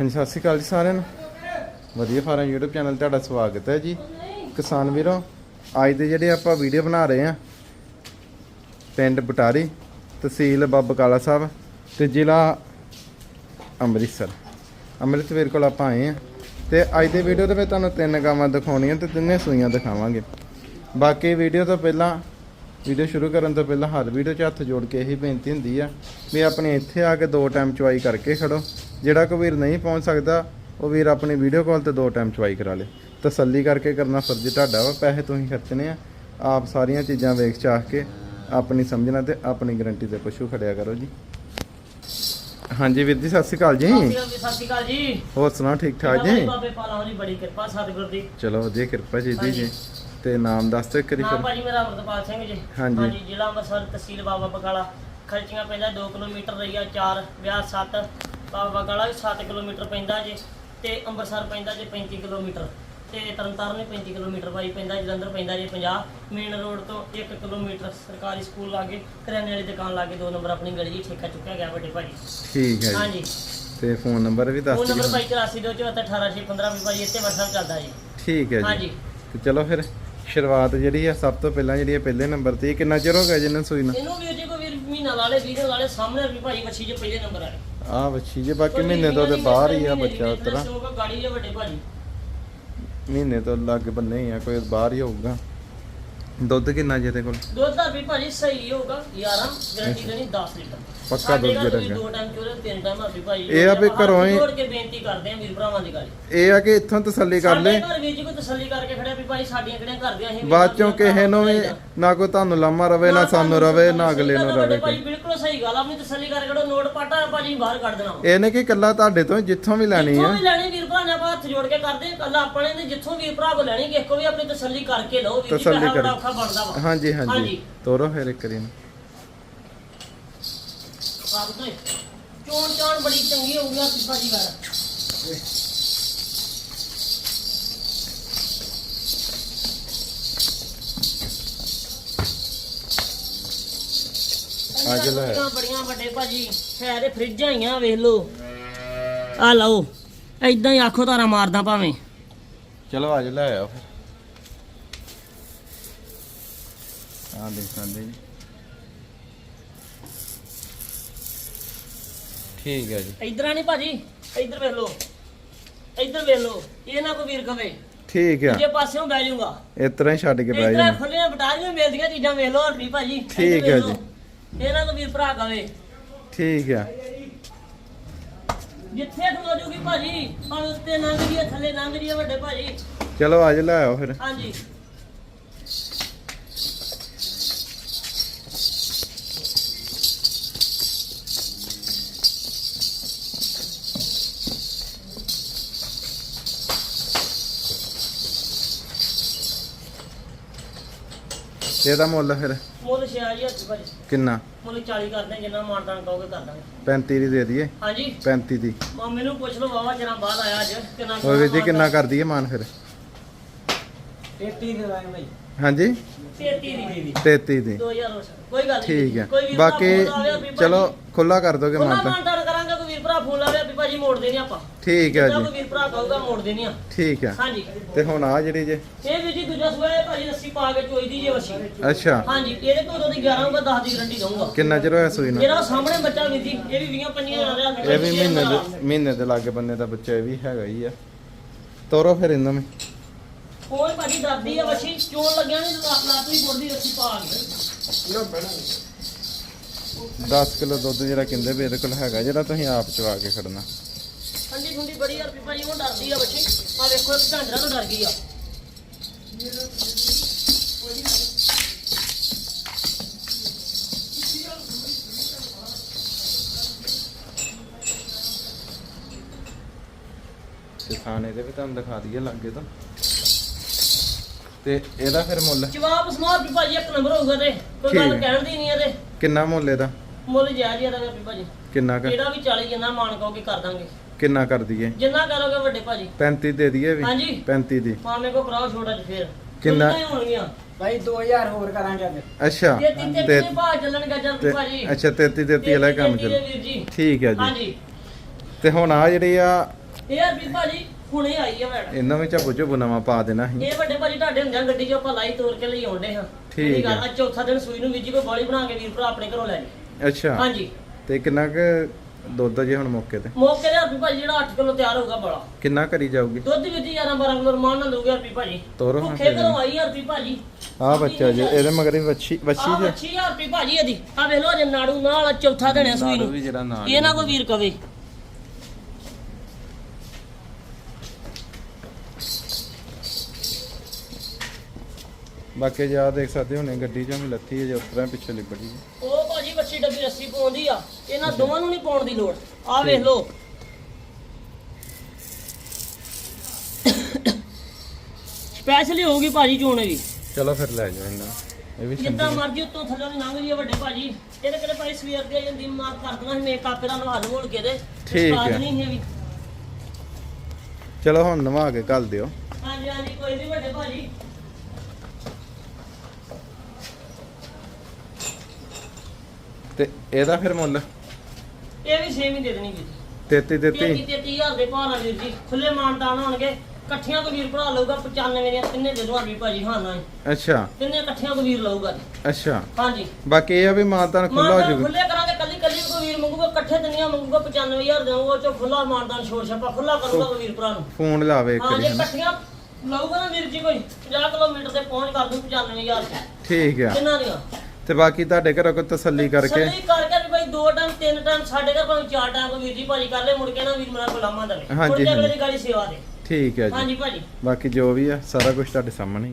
ਹਾਂਜੀ, ਸਤਿ ਸ਼੍ਰੀ ਅਕਾਲ ਜੀ ਸਾਰਿਆਂ ਨੂੰ। ਵਧੀਆ ਫਾਰਮ YouTube ਚੈਨਲ ਤੇ ਤੁਹਾਡਾ ਸਵਾਗਤ ਹੈ ਜੀ। ਕਿਸਾਨ ਵੀਰੋ, ਅੱਜ ਦੇ ਜਿਹੜੇ ਆਪਾਂ ਵੀਡੀਓ ਬਣਾ ਰਹੇ ਆ ਪਿੰਡ ਬਟਾਰੀ, ਤਹਿਸੀਲ ਬਾਬਾ ਕਾਲਾ ਸਾਹਿਬ ਤੇ ਜ਼ਿਲ੍ਹਾ ਅੰਮ੍ਰਿਤਸਰ। ਅੰਮ੍ਰਿਤਸਰ ਕੋਲ ਆਪਾਂ ਆਏ ਆ ਤੇ ਅੱਜ ਦੇ ਵੀਡੀਓ ਦੇ ਵਿੱਚ ਤੁਹਾਨੂੰ ਤਿੰਨ ਗਾਵਾਂ ਦਿਖਾਉਣੀਆਂ ਤੇ ਤਿੰਨੇ ਸੂਈਆਂ ਦਿਖਾਵਾਂਗੇ। ਬਾਕੀ ਵੀਡੀਓ ਤੋਂ ਪਹਿਲਾਂ ਵੀਡੀਓ ਸ਼ੁਰੂ ਕਰਨ ਤੋਂ ਪਹਿਲਾਂ ਹਰ ਵੀਡੀਓ 'ਚ ਹੱਥ ਜੋੜ ਕੇ ਇਹੀ ਬੇਨਤੀ ਹੁੰਦੀ ਆ ਵੀ ਆਪਣੇ ਇੱਥੇ ਆ ਕੇ ਦੋ ਟਾਈਮ ਚੁਆਈ ਕਰਕੇ ਖੜੋ। ਜਿਹੜਾ ਵੀਰ ਨਹੀਂ ਪਹੁੰਚ ਸਕਦਾ ਉਹ ਵੀਰ ਆਪਣੀ ਵੀਡੀਓ ਕਾਲ ਤੇ ਦੋ ਟਾਈਮ ਚੁਆਈ ਕਰਾ ਲੇ। ਤਸੱਲੀ ਕਰਕੇ ਕਰਨਾ ਫਰਜ਼ ਤੁਹਾਡਾ ਵਾ ਪੈਸੇ ਤੁਸੀਂ ਖਰਚਣੇ ਆ। ਆਪ ਸਾਰੀਆਂ ਚੀਜ਼ਾਂ ਵੇਖ ਚਾਹ ਕੇ ਆਪਣੀ ਸਮਝਣਾ ਤੇ ਆਪਣੀ ਗਾਰੰਟੀ ਤੇ ਪਸ਼ੂ ਖੜਿਆ ਕਰੋ ਜੀ। ਹਾਂਜੀ ਵੀਰ ਜੀ ਸਤਿ ਸ਼੍ਰੀ ਅਕਾਲ ਜੀ। ਸਤਿ ਸ਼੍ਰੀ ਅਕਾਲ ਜੀ ਹੋਰ ਸੁਣਾਓ ਠੀਕ ਠਾਕ ਜੀ? ਬਾਬੇ ਪਾਲਾ ਦੀ ਬੜੀ ਕਿਰਪਾ ਸਤਿਗੁਰ ਦੀ। ਚਲੋ ਵਧੀਆ ਕਿਰਪਾ ਜੀ ਦੀ। ਜੀ। ਤੇ ਨਾਮ ਦੱਸ ਇੱਕ ਵਾਰੀ ਨਾਮ ਭਾਜੀ ਮੇਰਾ ਅਮਰਤਪਾਲ ਸਿੰਘ ਜੀ। ਹਾਂਜੀ। ਜ਼ਿਲ੍ਹਾ ਅੰਮ੍ਰਿਤਸਰ ਤਹਿਸੀਲ ਬਾਬਾ ਬਕਾਲਾ। ਖਰਚੀਆਂ ਪੈਂਦਾ 2 ਕਿਲੋਮੀਟਰ ਰਈਆ 4 ਵਿਆਹ 7 ਬਾਬਾ ਬਕਾਲਾ ਵੀ 7 ਕਿਲੋਮੀਟਰ ਪੈਂਦਾ ਜੀ ਤੇ ਅੰਮ੍ਰਿਤਸਰ ਪੈਂਦਾ ਜੀ 35 ਕਿਲੋਮੀਟਰ ਤੇ ਤਰਨਤਾਰਨ ਵੀ 35 ਕਿਲੋਮੀਟਰ ਵਾਈ ਪੈਂਦਾ ਜਲੰਧਰ ਪੈਂਦਾ ਜੀ 50 ਮੇਨ ਰੋਡ ਤੋਂ 1 ਕਿਲੋਮੀਟਰ ਸਰਕਾਰੀ ਸਕੂਲ ਲਾਗੇ ਕਰਿਆਨੇ ਵਾਲੀ ਦੁਕਾਨ ਲਾਗੇ ਦੋ ਨੰਬਰ ਆਪਣੀ ਗਲੀ ਜੀ ਠੇਕਾ ਚੁੱਕਿਆ ਗਿਆ ਵੱਡੇ ਭਾਜੀ ਠੀਕ ਹੈ ਜੀ। ਹਾਂਜੀ। ਤੇ ਫੋਨ ਨੰਬਰ ਵੀ ਦੱਸ ਫੋਨ ਨੰਬਰ ਦਿਓ। ਭਾਈ 8427188615 ਵੀ ਭਾਈ ਇੱਥੇ WhatsApp ਚੱਲਦਾ ਜੀ। ਠੀਕ ਹੈ ਜੀ। ਹਾਂਜੀ। ਤੇ ਚਲੋ ਫਿਰ ਸ਼ੁਰੂਆਤ ਜਿਹੜੀ ਆ ਸਭ ਤੋਂ ਪਹਿਲਾਂ ਜਿਹੜੀ ਆ ਪਹਿਲੇ ਨੰਬਰ ਤੇ ਕਿੰਨਾ ਚਿਰ ਹੋ ਗਿਆ ਜਿਹਨਾਂ ਸੂਈ ਨੂੰ? ਇਹਨੂੰ ਵੀਰ ਜੀ ਵੀਰ ਮਹੀਨਾ ਲਾ ਲੇ 20 ਦਿਨ ਲਾ ਲੇ ਸਾਹਮਣੇ ਵੀ ਭਾਈ ਮੱਛੀ ਜੇ ਪਹਿਲੇ ਨੰਬਰ ਆ ਆ ਬੱਚੀ ਜੇ ਬਾਕੀ ਮਹੀਨੇ ਤੋਂ ਤੇ ਬਾਹਰ ਹੀ ਆ ਬੱਚਾ ਉਤਰਾ ਸ਼ੌਕ ਗਾੜੀ ਜੇ ਵੱਡੇ ਭਾਜੀ। ਮਹੀਨੇ ਤੋਂ ਲੱਗ ਬੰਨੇ ਹੀ ਆ ਕੋਈ ਬਾਹਰ ਹੀ ਹੋਊਗਾ। ਦੁੱਧ ਕਿੰਨਾ ਜਿਹਦੇ ਕੋਲ? ਦੁੱਧ ਦਾ ਵੀ ਭਾਜੀ ਸਹੀ ਹੋਊਗਾ 11 ਗਰੰਟੀ ਦੇਣੀ 10 ਲੀਟਰ। ਪੱਕਾ ਦੁੱਧ ਜਿਹੜਾ ਹੈਗਾ। ਦੋ ਟਾਈਮ ਚੋਲੇ ਤਿੰਨ ਟਾਈਮ ਆ ਵੀ ਭਾਈ ਇਹ ਆ ਵੀ ਘਰੋਂ ਹੀ- ਜੋੜ ਕੇ ਬੇਨਤੀ ਕਰਦੇ ਆ ਵੀਰ ਭਰਾਵਾਂ ਦੀ ਗੱਲ। ਇਹ ਆ ਕਿ ਇੱਥੋਂ ਤਸੱਲੀ ਕਰ ਲੈ। ਸਾਡੇ ਘਰ ਵੀਰ ਜੀ ਕੋਈ ਤਸੱਲੀ ਕਰਕੇ ਖੜਿਆ ਵੀ ਭਾਈ ਸਾਡੀਆਂ ਕਿਹੜੀਆਂ ਘਰ ਦੀਆਂ ਅਸੀਂ ਬਾਅਦ ਚੋਂ ਕਿਸੇ ਨੂੰ ਵੀ ਨਾ ਕੋਈ ਤੁਹਾਨੂੰ ਲਾਮਾ ਰਵੇ ਨਾ ਸਾਨੂੰ ਰਵੇ ਨਾ ਅਗਲੇ ਨੂੰ ਰਵੇ ਭਾਜੀ ਬਿਲਕੁਲ ਸਹੀ ਗੱਲ ਆਪਣੀ ਤਸੱਲੀ ਕਰਕੇ ਖੜੋ ਨੋਟ ਪਾਟਾ ਭਾਜੀ ਬਾਹਰ ਕੱਢ ਦੇਣਾ ਇਹਨੇ ਕੀ ਕੱਲਾ ਤੁਹਾਡੇ ਤੋਂ ਜਿੱਥੋਂ ਵੀ ਲੈਣੀ ਜਿੱਥੋਂ ਆ ਵੀ ਲੈਣੀ ਵੀਰ ਭਰਾ ਨੇ ਆਪਾਂ ਹੱਥ ਜੋੜ ਕੇ ਕਰਦੇ ਕੱਲ ਆਪਣੇ ਦੇ ਜਿੱਥੋਂ ਵੀਰ ਭਰਾ ਕੋ ਲੈਣੀ ਕਿਸੇ ਕੋ ਵੀ ਆਪਣੀ ਤਸੱਲੀ ਕਰਕੇ ਲਓ ਵੀਰ ਜੀ ਤਸੱਲੀ ਕਰੋ। ਔਖਾ ਬਣਦਾ ਵਾ ਹਾਂਜੀ ਹਾਂਜੀ ਹਾਂਜੀ। ਤੋਰੋ ਫਿਰ ਇੱਕ ਵਾਰੀ ਨੂੰ। ਆਪ ਤੋਂ ਹੀ। ਚੋਣ ਚਾਣ ਬੜੀ ਚੰਗੀ ਹੋ ਗਈ ਆ ਭਾਜੀ ਵਾਲਾ ਅੱਜ ਲੈ। ਬੜੀਆਂ ਬੜੀਆਂ ਵੱਡੇ ਭਾਜੀ ਹੈ ਤੇ ਫਰਿੱਜਾਂ ਹੀ ਆ ਵੇਖ ਲਓ ਆ ਲਓ ਐਦਾਂ ਹੀ ਆਖੋ ਤਾਰਾ ਮਾਰਦਾ ਭਾਵੇਂ ਚਲੋ ਅੱਜ ਲੈ ਆਓ ਫਿਰ ਆ ਦੇਖ ਸਕਦੇ ਜੀ। ਠੀਕ ਹੈ ਜੀ। ਇਧਰ ਨਹੀਂ ਭਾਜੀ ਇਧਰ ਵੇਖ ਲਓ। ਇਧਰ ਵੇਖ ਲਓ ਇਹ ਨਾ ਕੋਈ ਵੀਰ ਕਵੇ। ਠੀਕ ਆ। ਜੇ ਪਾਸਿਓਂ ਬਹਿ ਜਾਊਗਾ। ਇਸ ਤਰ੍ਹਾਂ ਹੀ ਛੱਡ ਕੇ ਬਹਿ ਇਧਰ ਜਾਣਾ ਖੁੱਲੀਆਂ ਬਟਾਰੀਆਂ ਮਿਲਦੀਆਂ ਚੀਜ਼ਾਂ ਵੇਖ ਲਓ ਹਰਪੀ ਭਾਜੀ ਇੱਧਰ ਠੀਕ ਹੈ ਲਓ। ਇਹਨਾਂ ਤੋਂ ਵੀਰ ਭਰਾ ਕਵੇ। ਠੀਕ ਆ। ਜਿੱਥੇ ਖਲੋ ਜੂਗੀ ਭਾਜੀ ਭਾਵੇਂ ਉੱਤੇ ਲੰਘ ਜੀਏ ਥੱਲੇ ਲੰਘ ਜੀਏ ਵੱਡੇ ਭਾਜੀ। ਚਲੋ ਅੱਜ ਲੈ ਆਓ ਫਿਰ। ਹਾਂਜੀ। ਇਹਦਾ ਮੁੱਲ ਫਿਰ? ਮੁੱਲ 6000 ਭਾਜੀ। ਕਿੰਨਾ? ਮੁੱਲ 40 ਕਰਦੇ ਹਾਂ, ਜਿੰਨਾ ਮਾਨਦਾਨ ਕਹੋਗੇ ਕਰ ਦਾਂਗੇ 35 ਦੀ ਦੇ ਦਈਏ? ਹਾਂਜੀ। 35 ਦੀ। ਮਾਮੇ ਨੂੰ ਪੁੱਛ ਲਓ ਵਾਵਾ ਜਰਾ ਬਾਅਦ ਆਇਆ ਅੱਜ। ਕਿੰਨਾ ਹੋਰ ਵੀਰ ਜੀ ਕਿੰਨਾ ਕਰ ਦਈਏ ਮਾਨ ਫਿਰ? 33 ਦੇ ਲਾਏ ਭਾਈ। ਹਾਂਜੀ? 33 ਦੀ। 33 ਦੀ। 2000 ਹੋ ਸਕਦਾ। ਕੋਈ ਗੱਲ ਨਹੀਂ ਠੀਕ ਹੈ। ਬਾਕੀ ਚਲੋ ਖੁੱਲਾ ਕਰ ਦੋਗੇ ਮਾਨਦਾਨ ਕਰਾਂਗੇ ਕੋਈ ਵੀਰ ਭਰਾ ਫੋਨ ਲਾਵੇ ਵੀ ਭਾਜੀ ਮੋੜ ਦੇਣੀ ਆਪਾਂ। ਠੀਕ ਹੈ ਜੀ ਕੋਈ ਵੀਰ ਭਰਾ ਕਹੂਗਾ ਮੋੜ ਦੇਣੀ ਆ। ਠੀਕ ਹੈ। ਹਾਂਜੀ। ਤੇ ਹੁਣ ਆ ਜਿਹੜੀ ਜੇ। ਇਹ ਵੀ ਜੀ ਦੂਜਾ ਸੂਆ ਹੈ ਭਾਜੀ ਲੱਸੀ ਪਾ ਕੇ ਚੋਈ ਦੀ ਜੇ ਵਸੀ। ਅੱਛਾ। ਹਾਂਜੀ ਇਹਦੇ ਕੋਲ ਉਹਦੀ 11 ਹੋਊਗਾ 10 ਦੀ ਗਰੰਟੀ ਦਊਂਗਾ। ਕਿੰਨਾ ਚਿਰ ਹੋਇਆ ਸੂਈ ਨੂੰ? ਜਿਹੜਾ ਉਹ ਸਾਹਮਣੇ ਬੱਚਾ ਵੀ ਜੀ ਇਹ ਵੀ 20 ਪੰਜੀਆਂ ਆ ਰਿਹਾ ਇਹ ਵੀ ਮਹੀਨੇ ਦੇ ਮਹੀਨੇ ਦੇ ਲਾਗੇ ਬੰਨੇ ਦਾ ਬੱਚਾ ਇਹ ਵੀ ਹੈਗਾ ਹੀ ਆ। ਤੋਰੋ ਫਿਰ ਇਹਨਾਂ ਨੂੰ। ਹੋਰ ਭਾਜੀ ਦੱਸਦੀ ਆ ਵਸੀ ਚੋਣ ਲੱਗਿਆ ਨਹੀਂ ਲੱਤ ਲੱਤ ਵੀ ਰੱਸੀ ਪਾ ਕੇ। 10 ਕਿਲੋ ਦੁੱਧ ਜਿਹੜਾ ਕਹਿੰਦੇ ਵੀ ਇਹਦੇ ਕੋਲ ਹੈਗਾ ਜਿਹੜਾ ਤੁਸੀਂ ਆਪ ਚਵਾ ਕੇ ਖੜਨਾ। ਠੰਡੀ ਠੰਡੀ ਬੜੀ ਹਰਪੀ ਭਾਜੀ ਉਹ ਡਰਦੀ ਆ ਬੱਚੀ। ਆ ਵੇਖੋ ਇੱਕ ਝਾਂਜਰਾ ਤੋਂ ਡਰ ਗਈ ਆ। ਤੇ ਥਾਣੇ ਦੇ ਵੀ ਤੁਹਾਨੂੰ ਦਿਖਾ ਦਈਏ ਲਾਗੇ ਤੋਂ। ਤੇ ਇਹਦਾ ਫਿਰ ਮੁੱਲ? ਜਵਾਬ ਸਮਾਰ ਵੀ ਭਾਜੀ ਇੱਕ ਨੰਬਰ ਹੋਊਗਾ ਤੇ। ਕੋਈ ਗੱਲ। ਕਹਿਣ ਦੀ ਨਹੀਂ ਇਹਦੇ। ਕਿੰਨਾ ਮੁੱਲ ਇਹਦਾ? ਮੁੱਲ ਜਾਇਜ਼ ਹੀ ਵੀ ਭਾਜੀ ਕਿੰਨਾ ਕਰ ਕਿਹੜਾ ਵੀ 40 ਜਿੰਨਾ ਮਾਨ ਕਹੋਗੇ ਕਰ ਦਾਂਗੇ। ਕਿੰਨਾ ਕਰ ਦਈਏ? ਜਿੰਨਾ ਕਰੋਗੇ ਵੱਡੇ ਭਾਜੀ। 35 ਦੇ ਦਈਏ ਵੀ? ਹਾਂਜੀ। 35 ਦੀ। ਮਾਮੇ ਕੋ ਕਰਾਓ ਛੋਟਾ ਜਿਹਾ ਫੇਰ। ਕਿੰਨਾ? ਕਿੰਨਾ ਹੋਣਗੀਆਂ। ਭਾਈ 2000 ਹੋਰ ਕਰਾਂਗੇ ਅੱਜ। ਅੱਛਾ। ਤਿੰਨ ਤੇ ਤਿੰਨ ਭਾਅ ਚੱਲਣਗਾ ਜਾਂ ਤੇ- ਭਾਜੀ ਅੱਛਾ 33 33 ਵਾਲਾ ਕੰਮ ਚੱਲ ਠੀਕ ਹੈ ਜੀ। ਹਾਂਜੀ। ਤੇ ਹੁਣ ਆ ਜਿਹੜੀ ਆ ਇਹ ਅਰਬੀ ਭਾਜੀ ਹੁਣੇ ਆਈ ਆ ਮੈਡਮ। ਇਹਨਾਂ ਵਿੱਚ ਝੱਬੂ ਝੁੱਬੂ ਨਵਾਂ ਪਾ ਦੇਣਾ ਸੀ ਇਹ ਵੱਡੇ ਭਾਜੀ ਤੁਹਾਡੇ ਹੁੰਦਿਆਂ ਗੱਡੀ 'ਚ ਆਪਾਂ ਲਾਈ ਤੋਰ ਕੇ ਲਈ ਆਉਂਦੇ ਹਾਂ। ਠੀਕ ਹੈ। ਆ। ਚੌਥਾ ਦਿਨ ਸੂਈ ਨੂੰ ਵੀਜੀ ਕੋਈ ਬੋਲੀ ਬਣਾ ਕੇ ਵੀਰ ਭਰਾ ਆਪਣੇ ਘਰੋਂ ਲੈ ਜੀ ਅੱਛਾ। ਹਾਂਜੀ। ਤੇ ਕਿੰਨਾ ਕੁ ਦੁੱਧ ਜੇ ਹੁਣ ਮੌਕੇ ਤੇ? ਮੌਕੇ ਦੇ ਅਰਬੀ ਭਾਜੀ ਜਿਹੜਾ 8 ਕਿਲੋ ਤਿਆਰ ਹੋਊਗਾ ਬੜਾ। ਕਿੰਨਾ ਕਰੀ ਜਾਊਗੀ? ਦੁੱਧ ਵੀ ਜੀ 11 12 ਕਿਲੋ ਰਮਾਨ ਨਾਲ ਦਊਗਾ ਅਰਬੀ ਭਾਜੀ। ਤੋਰੋ ਹਾਂ ਭੁੱਖੇ ਫਿਰ। ਘਰੋਂ ਆਈ ਅਰਬੀ ਭਾਜੀ। ਆ ਬੱਚਾ ਜੇ ਇਹਦੇ ਮਗਰ ਹੀ ਵੱਛੀ ਵੱਛੀ ਆ ਜੇ। ਅੱਛੀ ਅਰਬੀ ਭਾਜੀ ਇਹਦੀ। ਆ ਵੇਖ ਲਓ ਜੇ ਨਾੜੂ ਨਾਲ ਚੌਥਾ ਦਿਨ ਹੈ ਸੂਈ ਨਾੜੂ ਨੂੰ। ਵੀ ਜਿਹੜਾ ਨਾਲ ਇਹ ਨਾ ਕੋਈ ਵੀਰ ਕਵੇ। ਬਾਕੀ ਜਾ ਦੇਖ ਸਕਦੇ ਹੋਣੇ ਗੱਡੀ ਚ ਵੀ ਲੱਥੀ ਹੈ ਜੇ ਉਤਰਾ ਪਿੱਛੇ ਲਿਬੜੀ ਹੈ। ਉਹ ਭਾਜੀ ਬੱਚੀ ਡੱਬੀ ਰੱਸੀ ਪਾਉਂਦੀ ਆ ਇਹਨਾਂ ਦੋਵਾਂ ਨੂੰ ਨਹੀਂ ਪਾਉਣ ਦੀ ਲੋੜ। ਆ ਵੇਖ ਲਓ। ਸਪੈਸ਼ਲੀ ਹੋਊਗੀ ਭਾਜੀ ਚੋਣ ਵੀ ਚਲੋ ਫਿਰ ਲੈ ਜਾਓ ਇਹਨਾਂ ਇਹ ਵੀ ਜਿੱਦਾਂ ਮਰਜ਼ੀ ਉੱਤੋਂ ਥੱਲੇ ਲੰਘ ਜੀ ਵੱਡੇ ਭਾਜੀ। ਇਹਦੇ ਕਿਹੜੇ ਭਾਈ ਸਵੇਰ ਦੀ ਜਾਂਦੀ ਮਾਰ ਕਰ ਦੇਣਾ ਸੀ ਮੇਕਅਪ ਦਾ ਨਵਾ ਮੋੜ ਕੇ ਦੇ ਠੀਕ ਹੈ। ਨਹੀਂ ਹੈ ਵੀ। ਚਲੋ ਹੁਣ ਨਵਾ ਕੇ ਕੱਲ ਦਿਓ। ਹਾਂਜੀ ਹਾਂਜੀ ਕੋਈ ਨਹੀਂ ਵੱਡੇ ਭਾਜੀ। ਤੇ ਇਹਦਾ ਫਿਰ ਮੁੱਲ? ਇਹ ਵੀ ਸੇਮ ਹੀ ਦੇ ਦੇਣੀ ਵੀਰ 33 ਤੇਤੀ 33 ਤੇਤੀ ਹਜ਼ਾਰ ਦੇ ਭਾਅ ਨਾਲ ਵੀਰ ਜੀ ਖੁੱਲੇ ਮਾਨਤਾਨ ਹੋਣਗੇ। ਇਕੱਠੀਆਂ ਕੋ ਵੀਰ ਭਰਾ ਲਊਗਾ 95 ਦੀਆਂ ਤਿੰਨੇ ਦੇ ਵੀ ਭਾਜੀ ਹਾਂ ਨਾ ਅੱਛਾ। ਤਿੰਨੇ ਇਕੱਠੀਆਂ ਕੋ ਵੀਰ ਲਊਗਾ। ਅੱਛਾ। ਹਾਂਜੀ। ਬਾਕੀ ਇਹ ਆ ਵੀ ਮਾਨਤਾਨ ਖੁੱਲਾ ਹੋ ਜਾਊਗਾ। ਖੁੱਲੇ ਕਰਾਂਗੇ ਕੱਲੀ ਕੱਲੀ ਕੋ ਵੀਰ ਮੰਗੂਗਾ ਇਕੱਠੇ ਦੁਨੀਆ ਮੰਗੂਗਾ 95000 ਦੇ ਉਹ ਚੋਂ ਖੁੱਲਾ ਮਾਨਤਾਨ ਛੋੜ ਛੱਪਾ ਖੁੱਲਾ ਕਰੂਗਾ ਵੀਰ ਭਰਾ ਨੂੰ। ਫੋਨ ਲਾਵੇ ਇੱਕ ਹਾਂ ਜੇ ਇਕੱਠੀਆਂ ਲਊਗਾ ਨਾ ਵੀਰ ਜੀ ਕੋਈ 50 ਕਿਲੋਮੀਟਰ ਤੇ ਪਹੁੰਚ ਕਰ ਦੂੰ 95000 ਚ ਠੀਕ ਆ। ਕਿੰਨਾ ਦੀਆਂ? ਤੇ ਬਾਕੀ ਤੁਹਾਡੇ ਘਰੋਂ ਕੋਈ ਤਸੱਲੀ ਕਰਕੇ ਸੱਲੀ ਕਰਕੇ ਵੀ ਭਾਈ ਦੋ ਟਾਈਮ ਤਿੰਨ ਟਾਈਮ ਸਾਡੇ ਘਰ ਭਾਵੇਂ ਚਾਰ ਟਾਈਮ ਕੋ ਵੀਰ ਜੀ ਭਾਜੀ ਕਰ ਲੈ ਮੁੜ ਕੇ ਨਾ ਵੀਰ ਮੇਰਾ ਗੁਲਾਮਾਂ ਦੇਵੇ ਹਾਂਜੀ, ਮੁੜ ਕੇ ਅਗਲੇ ਹਾਂਜੀ। ਦੀ ਗਾੜੀ ਸੇਵਾ ਦੇ ਠੀਕ ਹੈ ਜੀ ਹਾਂਜੀ ਭਾਜੀ ਬਾਕੀ ਜੋ ਵੀ ਆ ਸਾਰਾ ਕੁਝ ਤੁਹਾਡੇ ਸਾਹਮਣੇ।